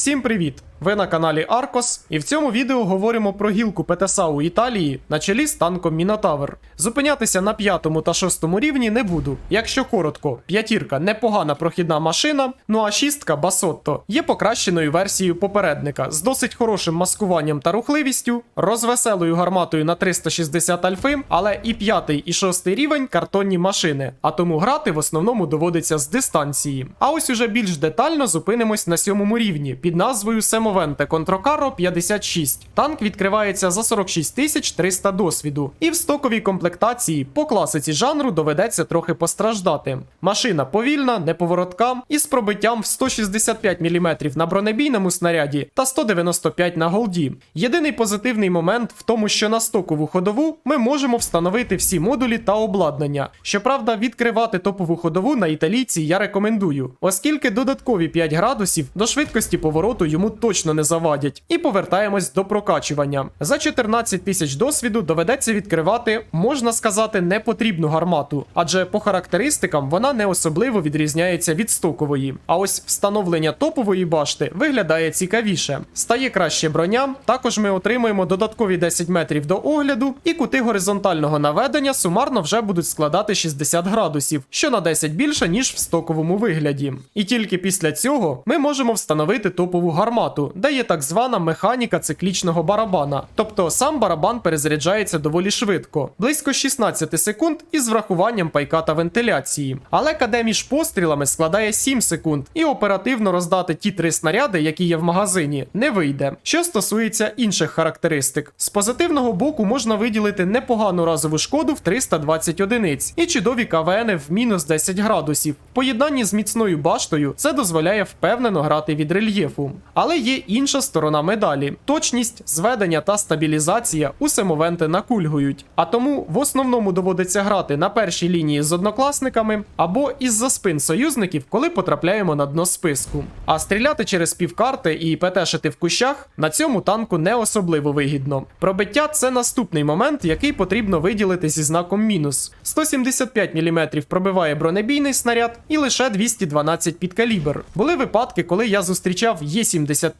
Всім привіт! Ви на каналі Аркос, і в цьому відео говоримо про гілку ПТСА у Італії на чолі з танком Мінотавр. Зупинятися на п'ятому та шостому рівні не буду. Якщо коротко, п'ятірка непогана прохідна машина, ну а шістка Басотто є покращеною версією попередника з досить хорошим маскуванням та рухливістю, розвеселою гарматою на 360 альфи, але і п'ятий і шостий рівень картонні машини, а тому грати в основному доводиться з дистанції. А ось уже більш детально зупинимось на сьомому рівні під назвою Семовенте Контрокаро 56. Танк відкривається за 46 тисяч 300 досвіду, і в стоковій комплектації по класиці жанру доведеться трохи постраждати. Машина повільна, неповоротка і з пробиттям в 165 мм на бронебійному снаряді та 195 на голді. Єдиний позитивний момент в тому, що на стокову ходову ми можемо встановити всі модулі та обладнання. Щоправда, відкривати топову ходову на італійці я рекомендую, оскільки додаткові 5 градусів до швидкості повороту йому точно не завадять. І повертаємось до прокачування. За 14 тисяч досвіду доведеться відкривати, можна сказати, непотрібну гармату, адже по характеристикам вона не особливо відрізняється від стокової. А ось встановлення топової башти виглядає цікавіше. Стає краще броня. Також ми отримуємо додаткові 10 метрів до огляду, і кути горизонтального наведення сумарно вже будуть складати 60 градусів, що на 10 більше, ніж в стоковому вигляді. І тільки після цього ми можемо встановити топову гармату, де є так звана механіка циклічного барабана. Тобто сам барабан перезаряджається доволі швидко, близько 16 секунд із врахуванням пайка та вентиляції. Але КД між пострілами складає 7 секунд, і оперативно роздати ті три снаряди, які є в магазині, не вийде. Що стосується інших характеристик, з позитивного боку можна виділити непогану разову шкоду в 320 одиниць і чудові КВН в мінус 10 градусів. В поєднанні з міцною баштою це дозволяє впевнено грати від рельєфу. Але є інша сторона медалі: точність, зведення та стабілізація у семовенти накульгують. А тому в основному доводиться грати на першій лінії з однокласниками або із-за спин союзників, коли потрапляємо на дно списку. А стріляти через півкарти і ПТшити в кущах на цьому танку не особливо вигідно. Пробиття це наступний момент, який потрібно виділити зі знаком мінус. 175 мм пробиває бронебійний снаряд і лише 212 під калібр. Були випадки, коли я зустрічав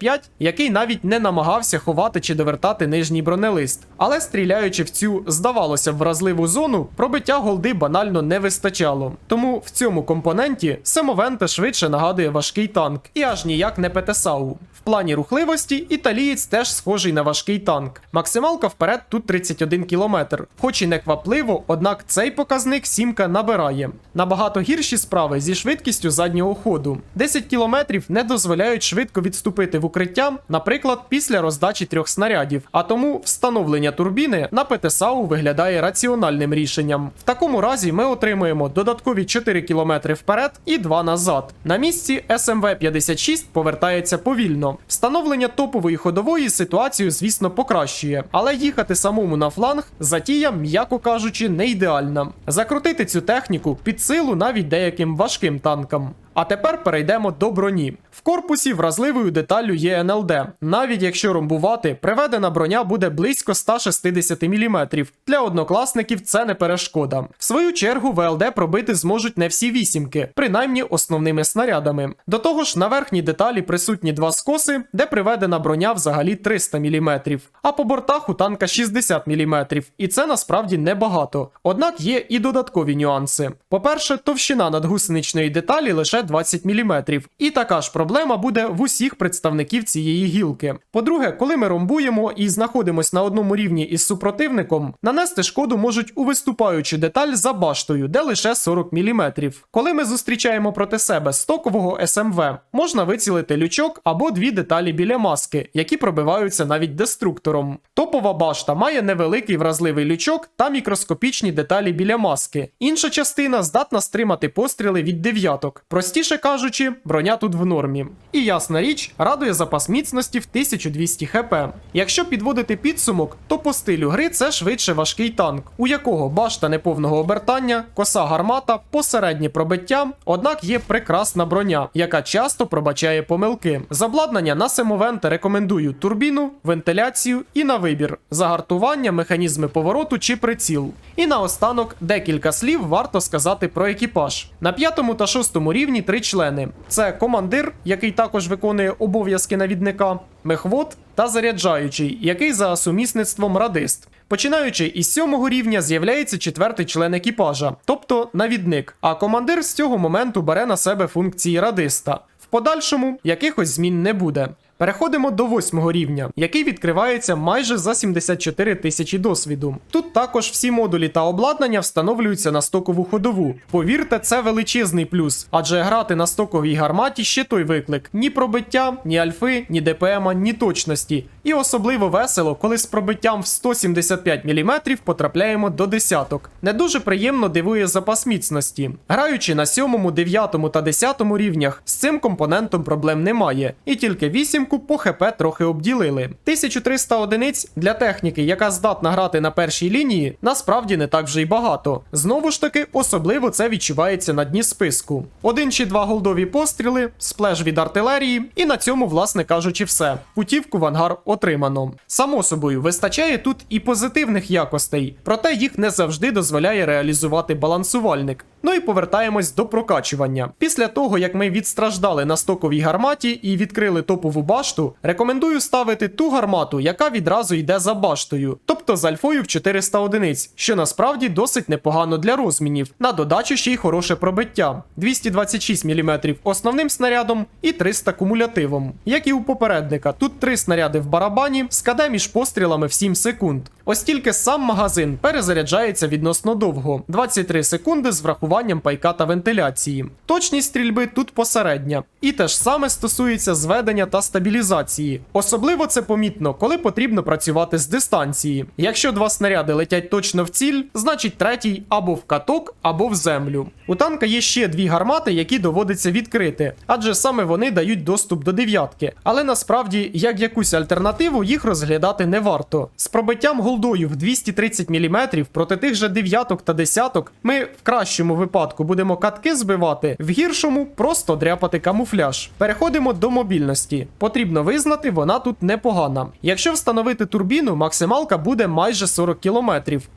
Є75, який навіть не намагався ховати чи довертати нижній бронелист. Але стріляючи в цю, здавалося, вразливу зону, пробиття голди банально не вистачало. Тому в цьому компоненті Семовенте швидше нагадує важкий танк і аж ніяк не ПТСАУ. В плані рухливості італієць теж схожий на важкий танк. Максималка вперед тут 31 км. Хоч і не квапливо, однак цей показник сімка набирає. Набагато гірші справи зі швидкістю заднього ходу. 10 км не дозволяють швидко відступити в укриття, наприклад, після роздачі трьох снарядів. А тому встановлення турбіни на ПТСАУ виглядає раціональним рішенням. В такому разі ми отримуємо додаткові 4 км вперед і 2 назад. На місці СМВ 56 повертається повільно. Встановлення топової ходової ситуацію, звісно, покращує, але їхати самому на фланг затія, м'яко кажучи, не ідеальна. Закрутити цю техніку під силу навіть деяким важким танкам. А тепер перейдемо до броні. В корпусі вразливою деталлю є НЛД. Навіть якщо ромбувати, приведена броня буде близько 160 мм. Для однокласників це не перешкода. В свою чергу ВЛД пробити зможуть не всі вісімки, принаймні основними снарядами. До того ж, на верхній деталі присутні два скоси, де приведена броня взагалі 300 мм, а по бортах у танка 60 мм. І це насправді небагато. Однак є і додаткові нюанси. По-перше, товщина надгусеничної деталі лише 20 мм. І така ж проблема буде в усіх представників цієї гілки. По-друге, коли ми ромбуємо і знаходимось на одному рівні із супротивником, нанести шкоду можуть у виступаючу деталь за баштою, де лише 40 мм. Коли ми зустрічаємо проти себе стокового СМВ, можна вицілити лючок або дві деталі біля маски, які пробиваються навіть деструктором. Топова башта має невеликий вразливий лючок та мікроскопічні деталі біля маски. Інша частина здатна стримати постріли від дев'яток. Простіше кажучи, броня тут в нормі. І ясна річ, радує запас міцності в 1200 хп. Якщо підводити підсумок, то по стилю гри це швидше важкий танк, у якого башта неповного обертання, коса гармата, посереднє пробиття, однак є прекрасна броня, яка часто пробачає помилки. Забладнання на семовенте рекомендую турбіну, вентиляцію і на вибір, загартування, механізми повороту чи приціл. І наостанок декілька слів варто сказати про екіпаж. На п'ятому та шостому рівні основні три члени: це командир, який також виконує обов'язки навідника, мехвод та заряджаючий, який за сумісництвом радист. Починаючи із сьомого рівня, з'являється четвертий член екіпажа, тобто навідник. А командир з цього моменту бере на себе функції радиста. В подальшому якихось змін не буде. Переходимо до восьмого рівня, який відкривається майже за 74 тисячі досвіду. Тут також всі модулі та обладнання встановлюються на стокову ходову. Повірте, це величезний плюс, адже грати на стоковій гарматі ще той виклик: ні пробиття, ні альфи, ні ДПМа, ні точності. І особливо весело, коли з пробиттям в 175 мм потрапляємо до десяток. Не дуже приємно дивує запас міцності. Граючи на 7, 9 та 10 рівнях, з цим компонентом проблем немає, і тільки 8 по ХП трохи обділили. 1300 одиниць для техніки, яка здатна грати на першій лінії, насправді не так вже й багато. Знову ж таки, особливо це відчувається на дні списку. Один чи два голдові постріли, сплеш від артилерії, і на цьому, власне кажучи, все. Путівку в ангар отримано. Само собою, вистачає тут і позитивних якостей, проте їх не завжди дозволяє реалізувати балансувальник. Ну і повертаємось до прокачування. Після того, як ми відстраждали на стоковій гарматі і відкрили топову башту, рекомендую ставити ту гармату, яка відразу йде за баштою, тобто з альфою в 400 одиниць, що насправді досить непогано для розмінів. На додачу ще й хороше пробиття: 226 мм основним снарядом і 300 кумулятивом. Як і у попередника, тут три снаряди в барабані, скаде між пострілами в 7 секунд. Ось тільки сам магазин перезаряджається відносно довго 23 секунди з врахуванням пайка та вентиляції. Точність стрільби тут посередня. І те ж саме стосується зведення та стабілізації. Особливо це помітно, коли потрібно працювати з дистанції. Якщо два снаряди летять точно в ціль, значить третій або в каток, або в землю. У танка є ще дві гармати, які доводиться відкрити, адже саме вони дають доступ до дев'ятки. Але насправді, як якусь альтернативу, їх розглядати не варто. З пробиттям голдою в 230 мм проти тих же дев'яток та десяток ми в кращому випадку будемо катки збивати, в гіршому просто дряпати камуфляж. Переходимо до мобільності. Потрібно визнати, вона тут непогана. Якщо встановити турбіну, максималка буде майже 40 км.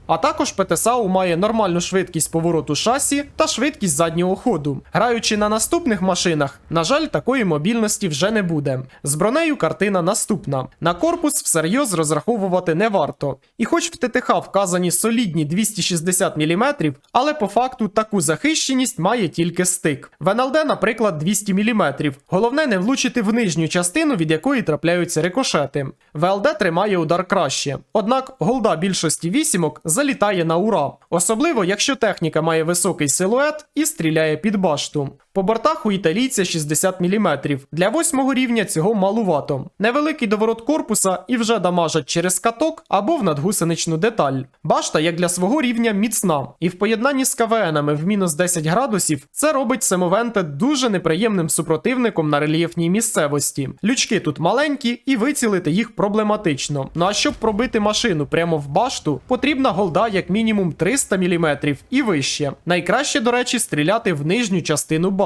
А також ПТСАУ має нормальну швидкість повороту шасі та швидкість заднього ходу. Граючи на наступних машинах, на жаль, такої мобільності вже не буде. З бронею картина наступна. На корпус всерйоз розраховувати не варто. І хоч в ТТХ вказані солідні 260 мм, але по факту таку захищеність має тільки стик. В НЛД, наприклад, 200 мм. Головне не влучити в нижню частину, від якої трапляються рикошети. ВЛД тримає удар краще. Однак голда більшості вісімок залітає на ура, особливо якщо техніка має високий силует і стріляє під башту. По бортах у італійця 60 мм. Для восьмого рівня цього малувато. Невеликий доворот корпуса і вже дамажать через каток або в надгусеничну деталь. Башта, як для свого рівня, міцна, і в поєднанні з КВНами в мінус 10 градусів це робить Семовенте дуже неприємним супротивником на рельєфній місцевості. Лючки тут маленькі, і вицілити їх проблематично. Ну а щоб пробити машину прямо в башту, потрібна голда як мінімум 300 мм і вище. Найкраще, до речі, стріляти в нижню частину башти.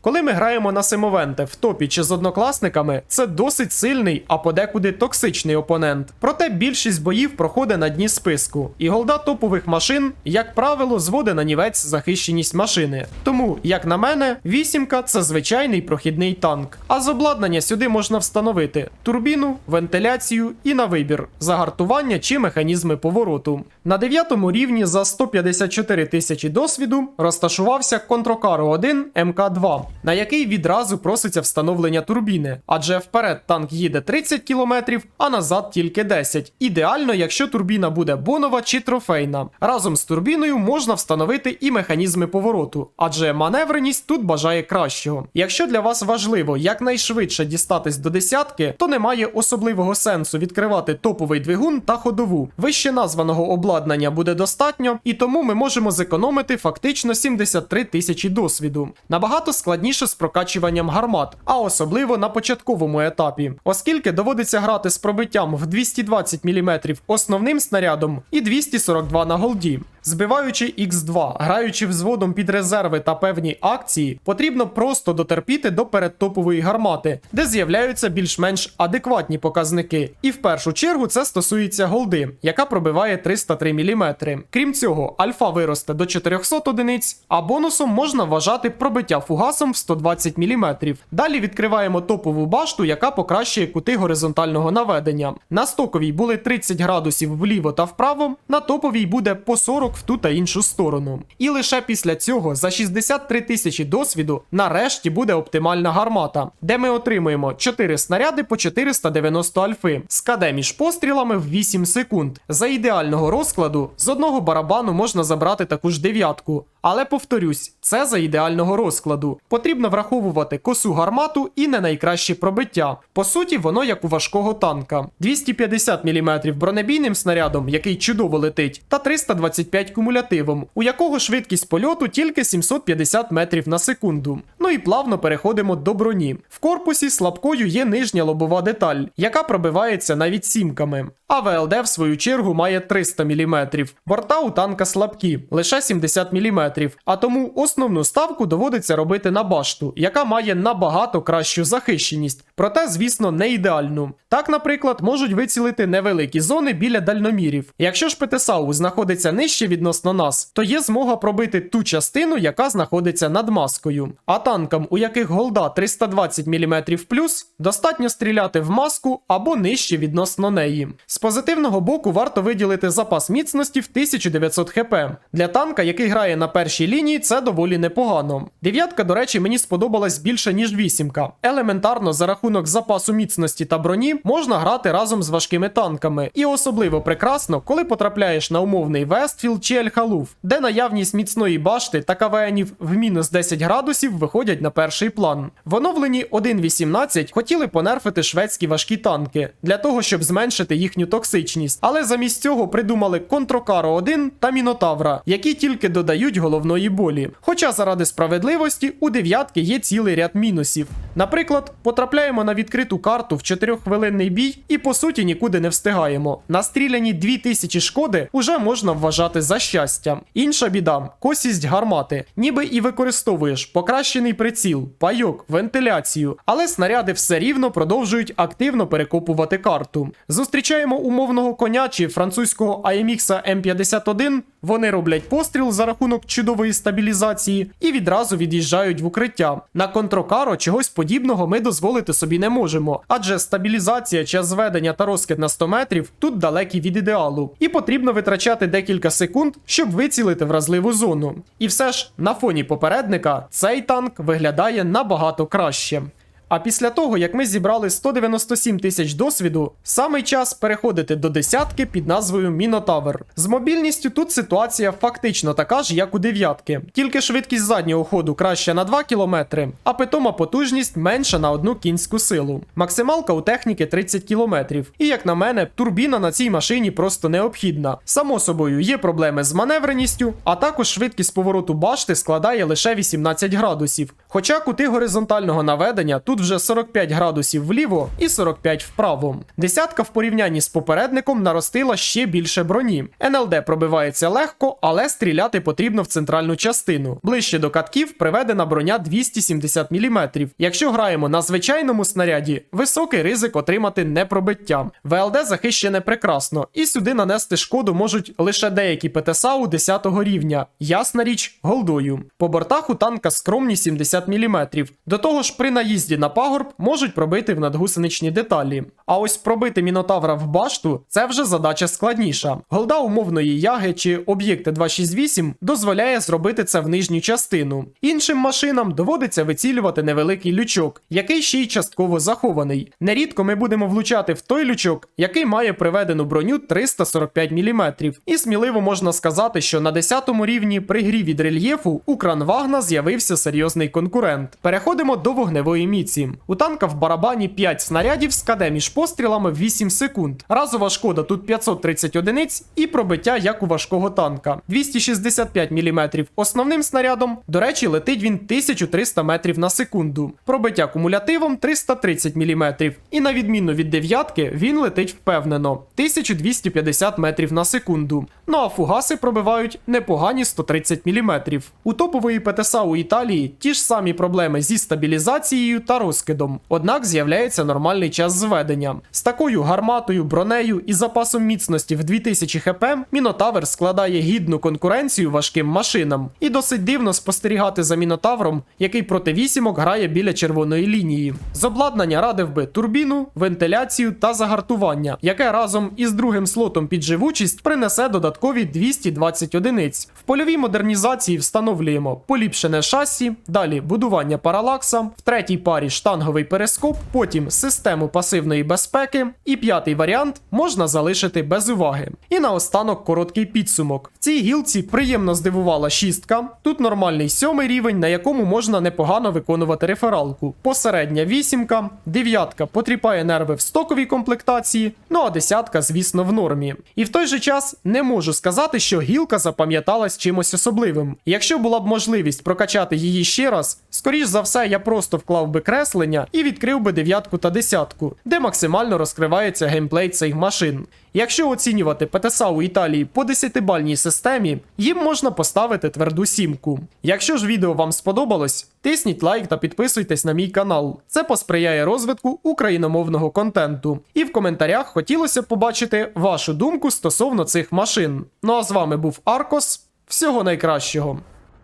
Коли ми граємо на Семовенте в топі чи з однокласниками, це досить сильний, а подекуди токсичний опонент. Проте більшість боїв проходить на дні списку, і голда топових машин, як правило, зводить на нівець захищеність машини. Тому, як на мене, вісімка це звичайний прохідний танк. А з обладнання сюди можна встановити турбіну, вентиляцію і на вибір загартування чи механізми повороту. На 9 рівні за 154 тисячі досвіду розташувався Контрокаро 1 МК2, на який відразу проситься встановлення турбіни, адже вперед танк їде 30 км, а назад тільки 10. Ідеально, якщо турбіна буде бонова чи трофейна. Разом з турбіною можна встановити і механізми повороту, адже маневреність тут бажає кращого. Якщо для вас важливо якнайшвидше дістатись до десятки, то немає особливого сенсу відкривати топовий двигун та ходову. Вище названого обладнання буде достатньо, і тому ми можемо зекономити фактично 73 тисячі досвіду. Набагато складніше з прокачуванням гармат, а особливо на початковому етапі, оскільки доводиться грати з пробиттям в 220 мм основним снарядом і 242 на голді. Збиваючи X2, граючи взводом під резерви та певні акції, потрібно просто дотерпіти до передтопової гармати, де з'являються більш-менш адекватні показники. І в першу чергу це стосується голди, яка пробиває 303 мм. Крім цього, альфа виросте до 400 одиниць, а бонусом можна вважати пробиття фугасом в 120 мм. Далі відкриваємо топову башту, яка покращує кути горизонтального наведення. На стоковій були 30 градусів вліво та вправо, на топовій буде по 40 в ту та іншу сторону. І лише після цього за 63 тисячі досвіду нарешті буде оптимальна гармата, де ми отримуємо 4 снаряди по 490 альфи з КД між пострілами в 8 секунд. За ідеального розкладу з одного барабану можна забрати таку ж дев'ятку. Але повторюсь, це за ідеального розкладу. Потрібно враховувати косу гармату і не найкраще пробиття. По суті, воно як у важкого танка: 250 мм бронебійним снарядом, який чудово летить, та 325 кумулятивом, у якого швидкість польоту тільки 750 метрів на секунду. Ну і плавно переходимо до броні. В корпусі слабкою є нижня лобова деталь, яка пробивається навіть сімками. А ВЛД, в свою чергу, має 300 мм. Борта у танка слабкі, лише 70 мм. А тому основну ставку доводиться робити на башту, яка має набагато кращу захищеність, проте, звісно, не ідеальну. Так, наприклад, можуть вицілити невеликі зони біля дальномірів. Якщо ж ПТСАУ знаходиться нижче відносно нас, то є змога пробити ту частину, яка знаходиться над маскою. А танкам, у яких голда 320 мм плюс, достатньо стріляти в маску або нижче відносно неї. З позитивного боку варто виділити запас міцності в 1900 хп. Для танка, який грає на першій лінії, це доволі непогано. Дев'ятка, до речі, мені сподобалась більше, ніж вісімка. Елементарно, за рахунок запасу міцності та броні можна грати разом з важкими танками. І особливо прекрасно, коли потрапляєш на умовний Вестфілд чи Ельхалуф, де наявність міцної башти та КВНів в мінус 10 градусів виходять на перший план. В оновленні 1.18 хотіли понерфити шведські важкі танки для того, щоб зменшити їхню токсичність, але замість цього придумали Контрокаро 1 та Мінотавра, які тільки додають головної болі. Хоча заради справедливості у дев'ятки є цілий ряд мінусів. Наприклад, потрапляємо на відкриту карту в 4-хвилинний бій і по суті нікуди не встигаємо. На стріляні 2000 шкоди уже можна вважати за щастя. Інша біда косість гармати. Ніби і використовуєш покращений приціл, пайок, вентиляцію, але снаряди все рівно продовжують активно перекопувати карту. Зустрічаємо умовного коня чи французького AMX M51. Вони роблять постріл за рахунок чудової стабілізації і відразу від'їжджають в укриття. На контрокаро чогось подібного ми дозволити собі не можемо, адже стабілізація, час зведення та розкид на 100 метрів тут далекі від ідеалу, і потрібно витрачати декілька секунд, щоб вицілити вразливу зону. І все ж на фоні попередника цей танк виглядає набагато краще. А після того, як ми зібрали 197 тисяч досвіду, самий час переходити до десятки під назвою Мінотавр. З мобільністю тут ситуація фактично така ж, як у дев'ятки, тільки швидкість заднього ходу краща на 2 км, а питома потужність менша на одну кінську силу. Максималка у техніки 30 км. І як на мене, турбіна на цій машині просто необхідна. Само собою, є проблеми з маневреністю, а також швидкість повороту башти складає лише 18 градусів. Хоча кути горизонтального наведення тут вже 45 градусів вліво і 45 вправо. Десятка в порівнянні з попередником наростила ще більше броні. НЛД пробивається легко, але стріляти потрібно в центральну частину. Ближче до катків приведена броня 270 мм. Якщо граємо на звичайному снаряді, високий ризик отримати непробиття. ВЛД захищене прекрасно, і сюди нанести шкоду можуть лише деякі ПТСАУ 10 рівня, ясна річ, голдою. По бортах у танка скромні 70 мм. До того ж, при наїзді на пагорб можуть пробити в надгусеничні деталі. А ось пробити мінотавра в башту це вже задача складніша. Голда умовної яги чи об'єкти 268 дозволяє зробити це в нижню частину. Іншим машинам доводиться вицілювати невеликий лючок, який ще й частково захований. Нерідко ми будемо влучати в той лючок, який має приведену броню 345 мм. І сміливо можна сказати, що на 10 рівні при грі від рельєфу у Кранвагна з'явився серйозний конкурент. Переходимо до вогневої міці. Одиниці. У танка в барабані 5 снарядів з КД між пострілами 8 секунд. Разова шкода тут 530 одиниць і пробиття як у важкого танка. 265 мм основним снарядом. До речі, летить він 1300 метрів на секунду. Пробиття кумулятивом 330 мм. І на відміну від дев'ятки, він летить впевнено 1250 метрів на секунду. Ну а фугаси пробивають непогані 130 мм. У топової ПТСА у Італії ті ж самі проблеми зі стабілізацією та розкидом. Однак з'являється нормальний час зведення. З такою гарматою, бронею і запасом міцності в 2000 хп Мінотавр складає гідну конкуренцію важким машинам. І досить дивно спостерігати за Мінотавром, який проти вісімок грає біля червоної лінії. З обладнання радив би турбіну, вентиляцію та загартування, яке разом із другим слотом під живучість принесе додаткові 220 одиниць. В польовій модернізації встановлюємо поліпшене шасі, далі будування паралакса, в третій парі штанговий перископ, потім систему пасивної безпеки, і п'ятий варіант можна залишити без уваги. І наостанок короткий підсумок. В цій гілці приємно здивувала шістка. Тут нормальний сьомий рівень, на якому можна непогано виконувати рефералку. Посередня вісімка, дев'ятка потріпає нерви в стоковій комплектації, ну а десятка, звісно, в нормі. І в той же час не можу сказати, що гілка запам'яталась чимось особливим. Якщо була б можливість прокачати її ще раз, скоріш за все, я просто вклав би креслення і відкрив би дев'ятку та десятку, де максимально розкривається геймплей цих машин. Якщо оцінювати ПТСА у Італії по 10-бальній системі, їм можна поставити тверду сімку. Якщо ж відео вам сподобалось, тисніть лайк та підписуйтесь на мій канал. Це посприяє розвитку україномовного контенту. І в коментарях хотілося б побачити вашу думку стосовно цих машин. Ну а з вами був Аркос. Всього найкращого!